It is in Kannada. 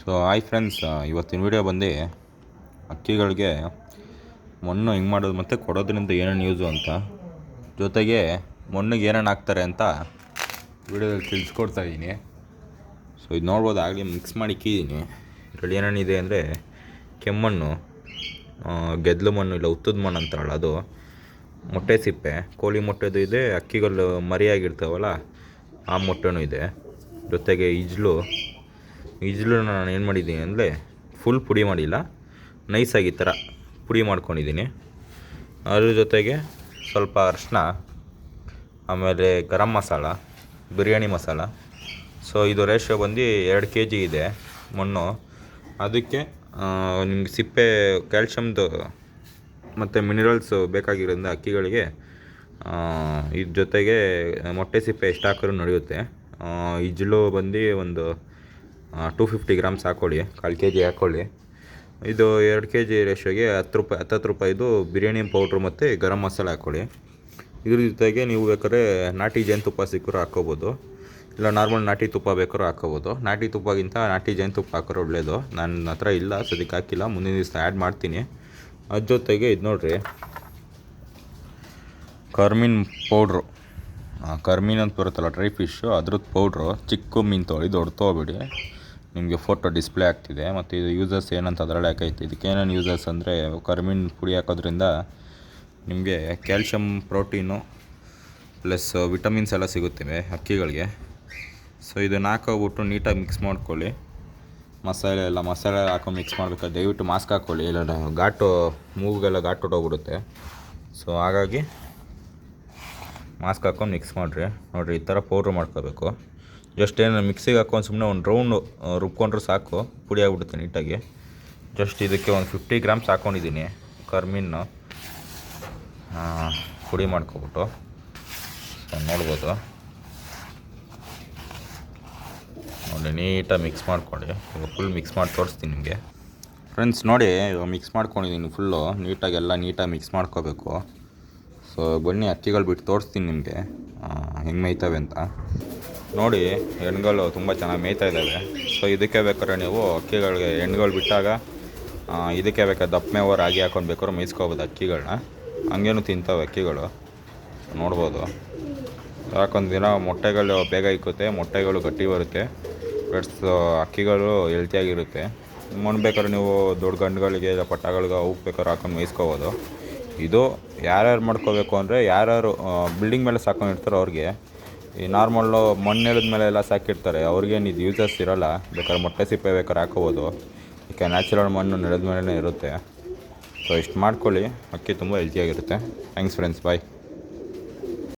ಸೊ ಹಾಯ್ ಫ್ರೆಂಡ್ಸ್ ಇವತ್ತಿನ ವಿಡಿಯೋ ಬಂದು ಅಕ್ಕಿಗಳಿಗೆ ಮಣ್ಣು ಹೆಂಗೆ ಮಾಡೋದು ಮತ್ತು ಕೊಡೋದ್ರಿಂದ ಏನೇನು ಯೂಸು ಅಂತ. ಜೊತೆಗೆ ಮಣ್ಣಿಗೆ ಏನೇನು ಹಾಕ್ತಾರೆ ಅಂತ ವಿಡಿಯೋದಲ್ಲಿ ತಿಳಿಸ್ಕೊಡ್ತಾ ಇದ್ದೀನಿ ಸೊ ಇದು ನೋಡ್ಬೋದು, ಆಗಲಿ ಮಿಕ್ಸ್ ಮಾಡಿ ಇಕ್ಕಿದ್ದೀನಿ ಇದರಲ್ಲಿ ಏನೇನಿದೆ ಅಂದರೆ ಕೆಮ್ಮಣ್ಣು ಗೆದ್ದಲು ಮಣ್ಣು ಇಲ್ಲ ಉತ್ತದ ಮಣ್ಣು ಅಂತಾರಲ್ಲ ಅದು. ಮೊಟ್ಟೆ ಸಿಪ್ಪೆ, ಕೋಳಿ ಮೊಟ್ಟೆದು ಇದೆ, ಅಕ್ಕಿಗಳು ಮರಿಯಾಗಿರ್ತಾವಲ್ಲ, ಆ ಮೊಟ್ಟೆನೂ ಇದೆ. ಜೊತೆಗೆ ಇಜ್ಲು ಇಜ್ಲು ನಾನು ಏನು ಮಾಡಿದ್ದೀನಿ ಅಂದರೆ ಫುಲ್ ಪುಡಿ ಮಾಡಿಲ್ಲ. ನೈಸಾಗಿ ಥರ ಪುಡಿ ಮಾಡ್ಕೊಂಡಿದ್ದೀನಿ. ಅದ್ರ ಜೊತೆಗೆ ಸ್ವಲ್ಪ ಅರಿಶಿನ ಆಮೇಲೆ ಗರಂ ಮಸಾಲ, ಬಿರಿಯಾನಿ ಮಸಾಲ. ಸೊ ಇದು ರೇಷಿಯೋ ಬಂದು ಎರಡು ಕೆ ಜಿ ಇದೆ ಮಣ್ಣು. ಅದಕ್ಕೆ ನಿಮ್ಗೆ ಸಿಪ್ಪೆ ಕ್ಯಾಲ್ಶಿಯಮ್ದು ಮತ್ತು ಮಿನರಲ್ಸು ಬೇಕಾಗಿರೋದ್ರಿಂದ ಅಕ್ಕಿಗಳಿಗೆ ಇದ್ರ ಜೊತೆಗೆ ಮೊಟ್ಟೆ ಸಿಪ್ಪೆ ಎಷ್ಟು ಹಾಕಿದ್ರು ನಡೆಯುತ್ತೆ. ಇಜ್ಲು ಬಂದು ಒಂದು ಟೂ ಫಿಫ್ಟಿ ಗ್ರಾಮ್ಸ್ ಹಾಕ್ಕೊಳ್ಳಿ ಕಾಲು ಕೆ ಜಿ ಹಾಕ್ಕೊಳ್ಳಿ ಇದು ಎರಡು ಕೆ ಜಿ ರೇಷೋಗೆ ಹತ್ತು ರೂಪಾಯಿ, ಹತ್ತತ್ತು ರೂಪಾಯಿದು ಬಿರಿಯಾನಿ ಪೌಡ್ರು ಮತ್ತು ಗರಂ ಮಸಾಲೆ ಹಾಕ್ಕೊಳ್ಳಿ ಇದ್ರ ಜೊತೆಗೆ ನೀವು ಬೇಕಾದ್ರೆ ನಾಟಿ ಜೇನುತುಪ್ಪ ಸಿಕ್ಕರೂ ಹಾಕ್ಕೋಬೋದು. ಇಲ್ಲ ನಾರ್ಮಲ್ ನಾಟಿ ತುಪ್ಪ ಬೇಕಾದ್ರೂ ಹಾಕ್ಕೋಬೋದು. ನಾಟಿ ತುಪ್ಪಗಿಂತ ನಾಟಿ ಜೇನುತುಪ್ಪ ಹಾಕೋರು ಒಳ್ಳೆಯದು ನನ್ನ ಹತ್ರ ಇಲ್ಲ, ಸದ್ಯಕ್ಕೆ ಹಾಕಿಲ್ಲ. ಮುಂದಿನ ದಿವಸ ಆ್ಯಡ್ ಮಾಡ್ತೀನಿ. ಅದ್ರ ಜೊತೆಗೆ ಇದು ನೋಡಿರಿ. ಕರ್ಮಿನ್ ಪೌಡ್ರು ಕರ್ಮಿನ್ ಅಂತ ಬರುತ್ತಲ್ಲ ಡ್ರೈ ಫಿಶ್ಶು ಅದ್ರದ್ದು ಪೌಡ್ರು ಚಿಕ್ಕ ಮೀನು ತೊಳಿ, ದೊಡ್ಡ ತೊಗೊಬೇಡಿ ನಿಮಗೆ ಫೋಟೋ ಡಿಸ್ಪ್ಲೇ ಆಗ್ತಿದೆ ಮತ್ತು ಇದು ಯೂಸರ್ಸ್ ಏನಂತ ಅದರಲ್ಲಿ ಹಾಕೈತೆ. ಇದಕ್ಕೇನೇನು ಯೂಸರ್ಸ್ ಅಂದರೆ ಕರ್ಮಿನ್ ಪುಡಿ ಹಾಕೋದ್ರಿಂದ ನಿಮಗೆ ಕ್ಯಾಲ್ಶಿಯಮ್ ಪ್ರೋಟೀನು ಪ್ಲಸ್ ವಿಟಮಿನ್ಸ್ ಎಲ್ಲ ಸಿಗುತ್ತೆ ಅಕ್ಕಿಗಳಿಗೆ. ಸೊ ಇದು ಹಾಕೋಬಿಟ್ಟು ನೀಟಾಗಿ ಮಿಕ್ಸ್ ಮಾಡ್ಕೊಳ್ಳಿ. ಮಸಾಲೆ ಎಲ್ಲ ಮಸಾಲೆ ಹಾಕೊಂಡು ಮಿಕ್ಸ್ ಮಾಡಬೇಕಾದ್ರೆ ದಯವಿಟ್ಟು ಮಾಸ್ಕ್ ಹಾಕ್ಕೊಳ್ಳಿ ಇಲ್ಲ ಘಾಟು ಮೂಗೆಲ್ಲ ಘಾಟ್ ಹೊಟ್ಟೋಗ್ಬಿಡುತ್ತೆ ಸೊ ಹಾಗಾಗಿ ಮಾಸ್ಕ್ ಹಾಕೊಂಡು ಮಿಕ್ಸ್ ಮಾಡಿರಿ. ನೋಡಿರಿ ಈ ಥರ ಪೌಡ್ರ್ ಮಾಡ್ಕೋಬೇಕು. ಜಸ್ಟ್ ಏನು ಮಿಕ್ಸಿಗೆ ಹಾಕೊಂಡು ಸುಮ್ಮನೆ ಒಂದು ರೌಂಡು ರುಬ್ಕೊಂಡ್ರೆ ಸಾಕು. ಪುಡಿ ಆಗಿಬಿಡುತ್ತೆ ನೀಟಾಗಿ. ಜಸ್ಟ್ ಇದಕ್ಕೆ ಒಂದು ಫಿಫ್ಟಿ ಗ್ರಾಮ್ಸ್ ಹಾಕ್ಕೊಂಡಿದ್ದೀನಿ ಕರ್ಮಿನ್ನು. ಪುಡಿ ಮಾಡ್ಕೊಬಿಟ್ಟು. ನೋಡ್ಬೋದು. ನೋಡಿ, ನೀಟಾಗಿ ಮಿಕ್ಸ್ ಮಾಡ್ಕೊಳ್ಳಿ. ಈಗ ಫುಲ್ ಮಿಕ್ಸ್ ಮಾಡಿ ತೋರಿಸ್ತೀನಿ ನಿಮಗೆ. ಫ್ರೆಂಡ್ಸ್ ನೋಡಿ, ಇವಾಗ ಮಿಕ್ಸ್ ಮಾಡ್ಕೊಂಡಿದ್ದೀನಿ ಫುಲ್ಲು ನೀಟಾಗಿ ಎಲ್ಲ ನೀಟಾಗಿ ಮಿಕ್ಸ್ ಮಾಡ್ಕೋಬೇಕು. ಸೊ ಬನ್ನಿ, ಅಕ್ಕಿಗಳು ಬಿಟ್ಟು ತೋರಿಸ್ತೀನಿ ನಿಮಗೆ. ಹೆಂಗೆ ಮೇಯ್ತವೆ ಅಂತ. ನೋಡಿ, ಹೆಣ್ಗಳು ತುಂಬ ಚೆನ್ನಾಗಿ ಮೇಯ್ತಾ ಇದ್ದಾವೆ ಸೊ ಇದಕ್ಕೆ ಬೇಕಾದ್ರೆ ನೀವು ಅಕ್ಕಿಗಳಿಗೆ ಹೆಣ್ಗಳು ಬಿಟ್ಟಾಗ ಇದಕ್ಕೆ ಬೇಕಾದ ದಪ್ಪ ರಾಗಿ ಹಾಕೊಂಡು ಬೇಕಾದ್ರೆ ಮೇಯಿಸ್ಕೋಬೋದು ಅಕ್ಕಿಗಳನ್ನ ಹಂಗೇನು ತಿಂತಾವೆ ಅಕ್ಕಿಗಳು. ನೋಡ್ಬೋದು. ಯಾಕೊಂದು ದಿನ ಮೊಟ್ಟೆಗಳು ಬೇಗ ಇಕ್ಕುತ್ತೆ, ಮೊಟ್ಟೆಗಳು ಗಟ್ಟಿ ಬರುತ್ತೆ. ಪ್ಲಸ್ ಅಕ್ಕಿಗಳು ಹೆಲ್ತಿಯಾಗಿರುತ್ತೆ. ಮಣ್ಣು ಬೇಕಾದ್ರೆ ನೀವು ದೊಡ್ಡ ಗಂಡುಗಳಿಗೆ ಇಲ್ಲ ಪಟ್ಟಗಳಿಗೆ ಅವು ಬೇಕಾದ್ರೆ ಹಾಕೊಂಡು ಮೇಯಿಸ್ಕೋಬೋದು. ಇದು ಯಾರ್ಯಾರು ಮಾಡ್ಕೋಬೇಕು ಅಂದರೆ ಯಾರ್ಯಾರು ಬಿಲ್ಡಿಂಗ್ ಮೇಲೆ ಸಾಕೊಂಡಿರ್ತಾರೋ ಅವ್ರಿಗೆ ಈ ನಾರ್ಮಲ್ಲು ಮಣ್ಣೆಲದ ಮೇಲೆ ಎಲ್ಲ ಸಾಕಿರ್ತಾರೆ. ಅವ್ರಿಗೇನು ಇದು ಯೂಸಸ್ ಇರೋಲ್ಲ. ಬೇಕಾದ್ರೆ ಮೊಟ್ಟೆ ಸಿಪ್ಪೆ ಬೇಕಾದ್ರೆ ಹಾಕೋಬೋದು. ಯಾಕೆ ನ್ಯಾಚುರಲ್ ಮಣ್ಣು ನೆಲದ ಮೇಲೇ ಇರುತ್ತೆ. ಸೊ ಇಷ್ಟು ಮಾಡ್ಕೊಳ್ಳಿ. ಅಕ್ಕಿ ತುಂಬ ಹೆಲ್ತಿಯಾಗಿರುತ್ತೆ ಥ್ಯಾಂಕ್ಸ್ ಫ್ರೆಂಡ್ಸ್ ಬಾಯ್